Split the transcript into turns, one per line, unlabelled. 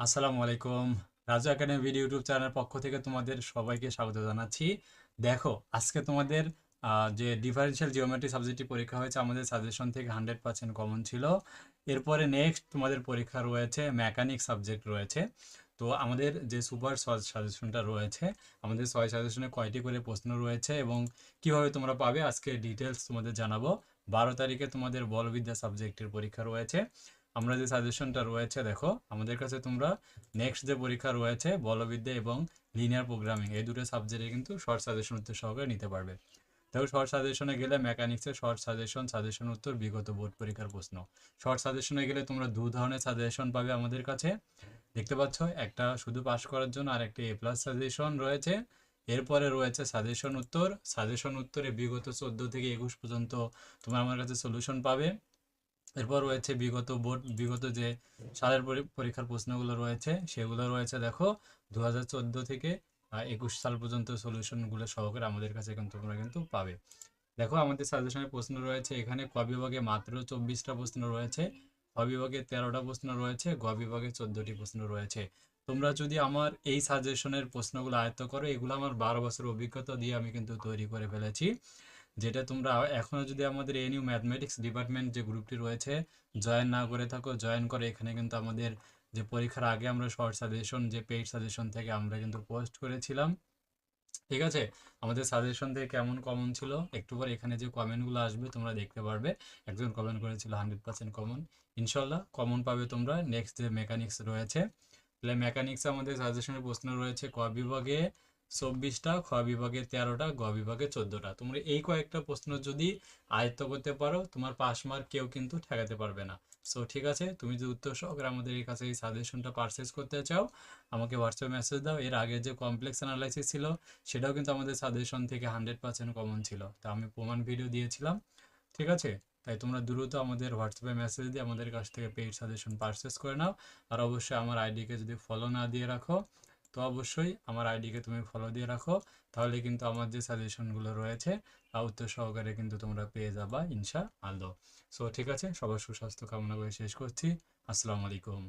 আসসালামু আলাইকুম। Raju academy video YouTube চ্যানেলের পক্ষ থেকে তোমাদের সবাইকে স্বাগত জানাচ্ছি। দেখো, আজকে তোমাদের যে ডিফারেন্সিয়াল জিওমেট্রি সাবজেক্টটি পরীক্ষা হয়েছে, আমাদের সাজেশন থেকে হান্ড্রেড পার্সেন্ট কমন ছিল। এরপরে নেক্সট তোমাদের পরীক্ষা রয়েছে মেকানিক সাবজেক্ট রয়েছে। তো আমাদের যে সুপার সাজেশনটা রয়েছে, আমাদের ছয় সাজেশনে কয়টি করে প্রশ্ন রয়েছে এবং কীভাবে তোমরা পাবে, আজকে ডিটেলস তোমাদের জানাব। বারো তারিখে তোমাদের বলবিদ্যা সাবজেক্টের পরীক্ষা রয়েছে। আমরা যে সাজেশনটা রয়েছে, দেখো, আমাদের কাছে তোমরা নেক্সট যে পরীক্ষা রয়েছে, বলবিদ্যা এবং লিনিয়ার প্রোগ্রামিং এই দুটো সাবজেক্টে কিন্তু শর্ট সাজেশন উত্তর সহকারে নিতে পারবে। দেখো শর্ট সাজেশনে গেলে মেকানিক্সের শর্ট সাজেশন সাজেশন উত্তর বিগত বোর্ড পরীক্ষার প্রশ্ন। শর্ট সাজেশনে গেলে তোমরা দু ধরনের সাজেশন পাবে আমাদের কাছে। দেখতে পাচ্ছ, একটা শুধু পাস করার জন্য আর একটা এ প্লাস সাজেশন রয়েছে। এরপরে রয়েছে সাজেশন উত্তর। সাজেশন উত্তরে বিগত চোদ্দ থেকে একুশ পর্যন্ত তোমরা আমার কাছে সলিউশন পাবে। এরপর রয়েছে বিগত বোর্ড, বিগত যে সালের পরীক্ষার প্রশ্নগুলো রয়েছে, সেগুলো রয়েছে দেখো দু হাজার চোদ্দ থেকে একুশ সাল পর্যন্ত সলিউশনগুলো সহকারে আমাদের কাছে কিন্তু তোমরা কিন্তু পাবে। দেখো, আমাদের সাজেশনের প্রশ্ন রয়েছে, এখানে ক বিভাগে মাত্র চব্বিশটা প্রশ্ন রয়েছে, খ বিভাগে তেরোটা প্রশ্ন রয়েছে, গ বিভাগে চোদ্দটি প্রশ্ন রয়েছে। তোমরা যদি আমার এই সাজেশনের প্রশ্নগুলো আয়ত্ত করো, এগুলো আমার বারো বছর অভিজ্ঞতা দিয়ে আমি কিন্তু তৈরি করে ফেলেছি। যেটা তোমরা এখনও যদি আমাদের এনইউ ম্যাথমেটিক্স ডিপার্টমেন্ট যে গ্রুপটি রয়েছে জয়েন না করে থাকো জয়েন করে, এখানে কিন্তু আমাদের যে পরীক্ষার আগে আমরা শর্ট সাজেশন যে পেইড সাজেশন থেকে আমরা কিন্তু পোস্ট করেছিলাম। ঠিক আছে? আমাদের সাজেশন থেকে কেমন কমন ছিল? একটু পর এখানে যে কমেন্টগুলো আসবে তোমরা দেখতে পারবে। একজন কমেন্ট করেছিল হান্ড্রেড পার্সেন্ট কমন ইনশাল্লাহ কমন পাবে তোমরা। নেক্সট যে মেকানিক্স রয়েছে, তাহলে মেকানিক্স আমাদের সাজেশনের প্রশ্ন রয়েছে, ক বিভাগে চব্বিশটা, খ বিভাগে তেরোটা, গ বিভাগে চোদ্দটা। তোমরা এই কয়েকটা প্রশ্ন যদি আয়ত্ত করতে পারো, তোমার পাস মার্ক কেউ কিন্তু ঠেকাতে পারবে না। সো ঠিক আছে, তুমি যদি উত্তর সহকারে আমাদের এই কাছে এই সাজেশনটা পারচেস করতে চাও, আমাকে হোয়াটসঅ্যাপ মেসেজ দাও। এর আগে যে কমপ্লেক্স অ্যানালাইসিস ছিল, সেটাও কিন্তু আমাদের সাজেশন থেকে হান্ড্রেড পার্সেন্ট কমন ছিল। তা আমি প্রমাণ ভিডিও দিয়েছিলাম। ঠিক আছে? তাই তোমরা দ্রুত আমাদের হোয়াটসঅ্যাপে মেসেজ দিয়ে আমাদের কাছ থেকে পেইড সাজেশন পারচেস করে নাও। আর অবশ্যই আমার আইডিকে যদি ফলো না দিয়ে রাখো তো অবশ্যই আমার আইডিকে তুমি ফলো দিয়ে রাখো। তাহলে কিন্তু আমার যে সাজেশনগুলো রয়েছে তা উত্তর সহকারে কিন্তু তোমরা পেয়ে যাবা ইনশা আলো সো ঠিক আছে, সবার সুস্বাস্থ্য কামনা করে শেষ করছি। আসসালামু আলাইকুম।